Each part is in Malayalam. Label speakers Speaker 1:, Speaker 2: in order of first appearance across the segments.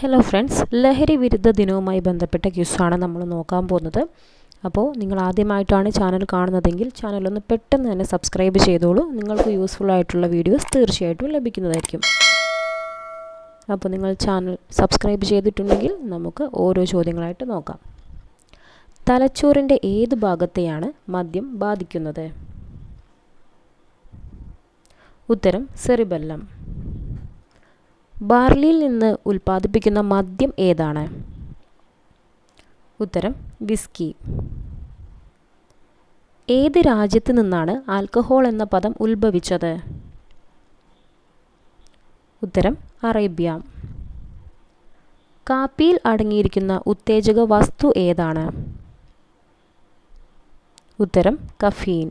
Speaker 1: ഹലോ ഫ്രണ്ട്സ് ലഹരി വിരുദ്ധ ദിനവുമായി ബന്ധപ്പെട്ട ക്യൂസാണ് നമ്മൾ നോക്കാൻ പോകുന്നത്. അപ്പോൾ നിങ്ങൾ ആദ്യമായിട്ടാണ് ചാനൽ കാണുന്നതെങ്കിൽ ചാനലൊന്ന് പെട്ടെന്ന് തന്നെ സബ്സ്ക്രൈബ് ചെയ്തോളൂ. നിങ്ങൾക്ക് യൂസ്ഫുൾ ആയിട്ടുള്ള വീഡിയോസ് തീർച്ചയായിട്ടും ലഭിക്കുന്നതായിരിക്കും. അപ്പോൾ നിങ്ങൾ ചാനൽ സബ്സ്ക്രൈബ് ചെയ്തിട്ടുണ്ടെങ്കിൽ നമുക്ക് ഓരോ ചോദ്യങ്ങളായിട്ട് നോക്കാം. തലച്ചോറിന്റെ ഏത് ഭാഗത്തെയാണ് മദ്യം ബാധിക്കുന്നത്? ഉത്തരം സെറിബെല്ലം. ബാർലിയിൽ നിന്ന് ഉൽപ്പാദിപ്പിക്കുന്ന മദ്യം ഏതാണ്? ഉത്തരം വിസ്കി. ഏത് രാജ്യത്ത് നിന്നാണ് ആൽക്കഹോൾ എന്ന പദം ഉത്ഭവിച്ചത്? ഉത്തരം അറേബ്യ. കാപ്പിയിൽ അടങ്ങിയിരിക്കുന്ന ഉത്തേജക വസ്തു ഏതാണ്? ഉത്തരം കഫീൻ.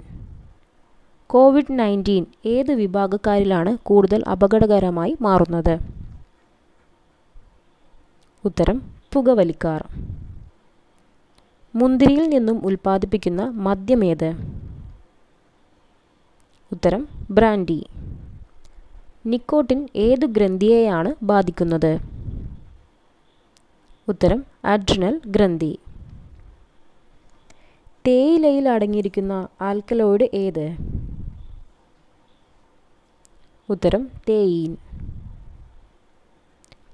Speaker 1: കോവിഡ് നയന്റീൻ ഏത് വിഭാഗക്കാരിലാണ് കൂടുതൽ അപകടകരമായി മാറുന്നത്? ഉത്തരം പുകവലിക്കാർ. മുന്തിരിയിൽ നിന്നും ഉൽപ്പാദിപ്പിക്കുന്ന മദ്യമേത് ഉത്തരം ബ്രാൻഡി. നിക്കോട്ടിൻ ഏതു ഗ്രന്ഥിയെയാണ് ബാധിക്കുന്നത്? ഉത്തരം അഡ്രിനൽ ഗ്രന്ഥി. തേയിലയിൽ അടങ്ങിയിരിക്കുന്ന ആൽക്കലോയിഡ് ഏത്? ഉത്തരം തേയീൻ.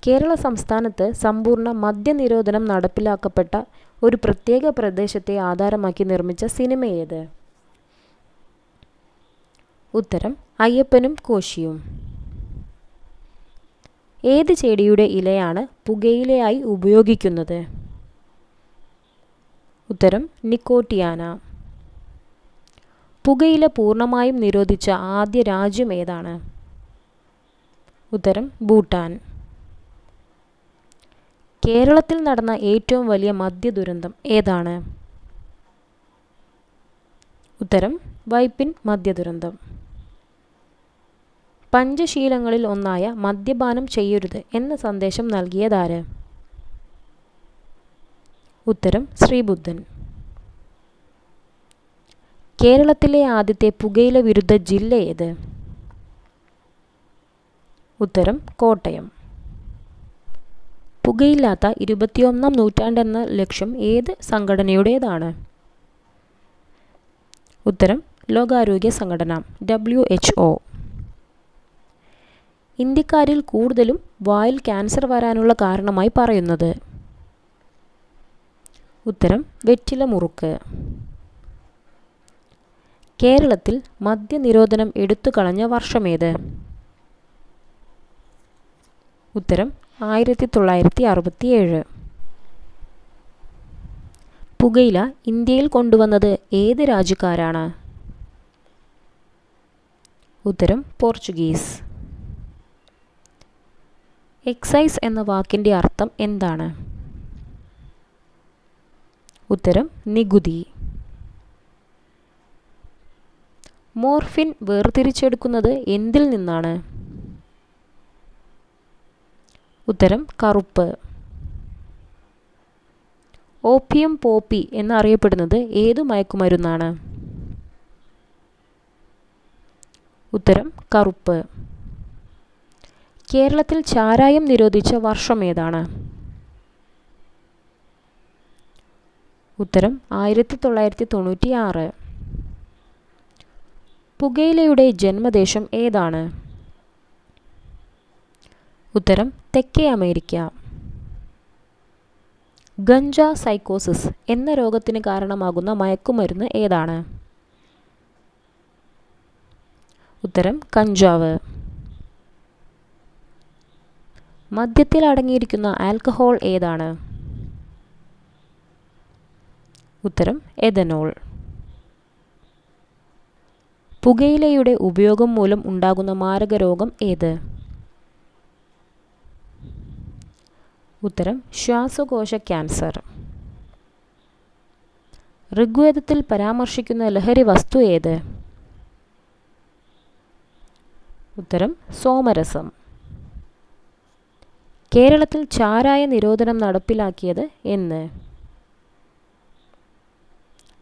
Speaker 1: കേരള സംസ്ഥാനത്ത് സമ്പൂർണ മദ്യനിരോധനം നടപ്പിലാക്കപ്പെട്ട ഒരു പ്രത്യേക പ്രദേശത്തെ ആധാരമാക്കി നിർമ്മിച്ച സിനിമ ഏത് ഉത്തരം അയ്യപ്പനും കോശിയും. ഏത് ചെടിയുടെ ഇലയാണ് പുകയിലയായി ഉപയോഗിക്കുന്നത്? ഉത്തരം നിക്കോട്ടിയാന. പുകയില പൂർണമായും നിരോധിച്ച ആദ്യ രാജ്യം ഏതാണ്? ഉത്തരം ഭൂട്ടാൻ. കേരളത്തിൽ നടന്ന ഏറ്റവും വലിയ മദ്യ ദുരന്തം ഏതാണ്? ഉത്തരം വൈപ്പിൻ മദ്യ ദുരന്തം പഞ്ചശീലങ്ങളിൽ ഒന്നായ മദ്യപാനം ചെയ്യരുത് എന്ന സന്ദേശം നൽകിയതാര്? ഉത്തരം ശ്രീബുദ്ധൻ. കേരളത്തിലെ ആദ്യത്തെ പുകയില വിരുദ്ധ ജില്ല ഏത്? ഉത്തരം കോട്ടയം. പുകയില്ലാത്ത ഇരുപത്തിയൊന്നാം നൂറ്റാണ്ടെന്ന ലക്ഷ്യം ഏത് സംഘടനയുടേതാണ്? ഉത്തരം ലോകാരോഗ്യ സംഘടന ഡബ്ല്യു എച്ച് ഒ. ഇന്ത്യക്കാരിൽ കൂടുതലും വായിൽ ക്യാൻസർ വരാനുള്ള കാരണമായി പറയുന്നത്. ഉത്തരം വെറ്റില മുറുക്ക്. കേരളത്തിൽ മദ്യനിരോധനം എടുത്തു കളഞ്ഞ വർഷമേത് ഉത്തരം ആയിരത്തി തൊള്ളായിരത്തി അറുപത്തിയേഴ് പുകയില ഇന്ത്യയിൽ കൊണ്ടുവന്നത് ഏത് രാജ്യക്കാരാണ്? ഉത്തരം പോർച്ചുഗീസ്. എക്സൈസ് എന്ന വാക്കിന്റെ അർത്ഥം എന്താണ്? ഉത്തരം നികുതി. മോർഫിൻ വേർതിരിച്ചെടുക്കുന്നത് എന്തിൽ നിന്നാണ്? ഉത്തരം കറുപ്പ്. ഓപ്പിയം പോപ്പി എന്നറിയപ്പെടുന്നത് ഏതു മയക്കുമരുന്നാണ്? ഉത്തരം കറുപ്പ്. കേരളത്തിൽ ചാരായം നിരോധിച്ച വർഷം ഏതാണ്? ഉത്തരം ആയിരത്തി തൊള്ളായിരത്തി തൊണ്ണൂറ്റി ആറ് പുകയിലയുടെ ജന്മദേശം ഏതാണ്? ഉത്തരം തെക്കേ അമേരിക്ക. ഗഞ്ച സൈക്കോസിസ് എന്ന രോഗത്തിന് കാരണമാകുന്ന മയക്കുമരുന്ന് ഏതാണ്? ഉത്തരം കഞ്ചാവ്. മദ്യത്തിൽ അടങ്ങിയിരിക്കുന്ന ആൽക്കഹോൾ ഏതാണ്? ഉത്തരം എഥനോൾ. പുകയിലയുടെ ഉപയോഗം മൂലം ഉണ്ടാകുന്ന മാരകരോഗം ഏത്? ഉത്തരം ശ്വാസകോശ ക്യാൻസർ. ഋഗ്വേദത്തിൽ പരാമർശിക്കുന്ന ലഹരി വസ്തു ഏത്? ഉത്തരം സോമരസം. കേരളത്തിൽ ചാരായ നിരോധനം നടപ്പിലാക്കിയത് എന്ന്.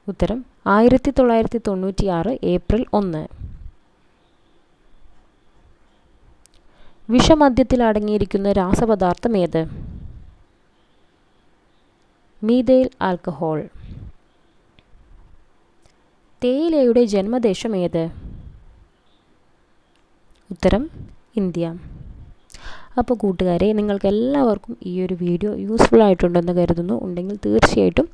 Speaker 1: ഉത്തരം ആയിരത്തി തൊള്ളായിരത്തി തൊണ്ണൂറ്റി ആറ് ഏപ്രിൽ ഒന്ന്. വിഷമദ്യത്തിൽ അടങ്ങിയിരിക്കുന്ന രാസപദാർത്ഥം ഏത്? Methyl alcohol. തേയിലയുടെ ജന്മദേശം ഏത്? ഉത്തരം ഇന്ത്യ. അപ്പോൾ കൂട്ടുകാരെ നിങ്ങൾക്ക് എല്ലാവർക്കും ഈ ഒരു വീഡിയോ യൂസ്ഫുൾ ആയിട്ടുണ്ടെന്ന് കരുതുന്നു. ഉണ്ടെങ്കിൽ തീർച്ചയായിട്ടും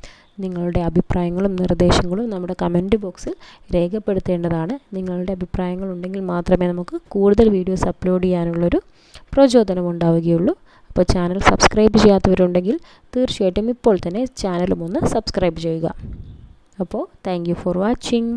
Speaker 1: നിങ്ങളുടെ അഭിപ്രായങ്ങളും നിർദ്ദേശങ്ങളും നമ്മുടെ കമന്റ് ബോക്സിൽ രേഖപ്പെടുത്തേണ്ടതാണ്. നിങ്ങളുടെ അഭിപ്രായങ്ങൾ ഉണ്ടെങ്കിൽ മാത്രമേ നമുക്ക് കൂടുതൽ വീഡിയോസ് അപ്ലോഡ് ചെയ്യാനുള്ളൊരു പ്രചോദനം ഉണ്ടാവുകയുള്ളൂ. അപ്പോൾ ചാനൽ സബ്സ്ക്രൈബ് ചെയ്യാത്തവരുണ്ടെങ്കിൽ തീർച്ചയായിട്ടും ഇപ്പോൾ തന്നെ ചാനലും ഒന്ന് സബ്സ്ക്രൈബ് ചെയ്യുക. അപ്പോൾ താങ്ക് ഫോർ വാച്ചിങ്.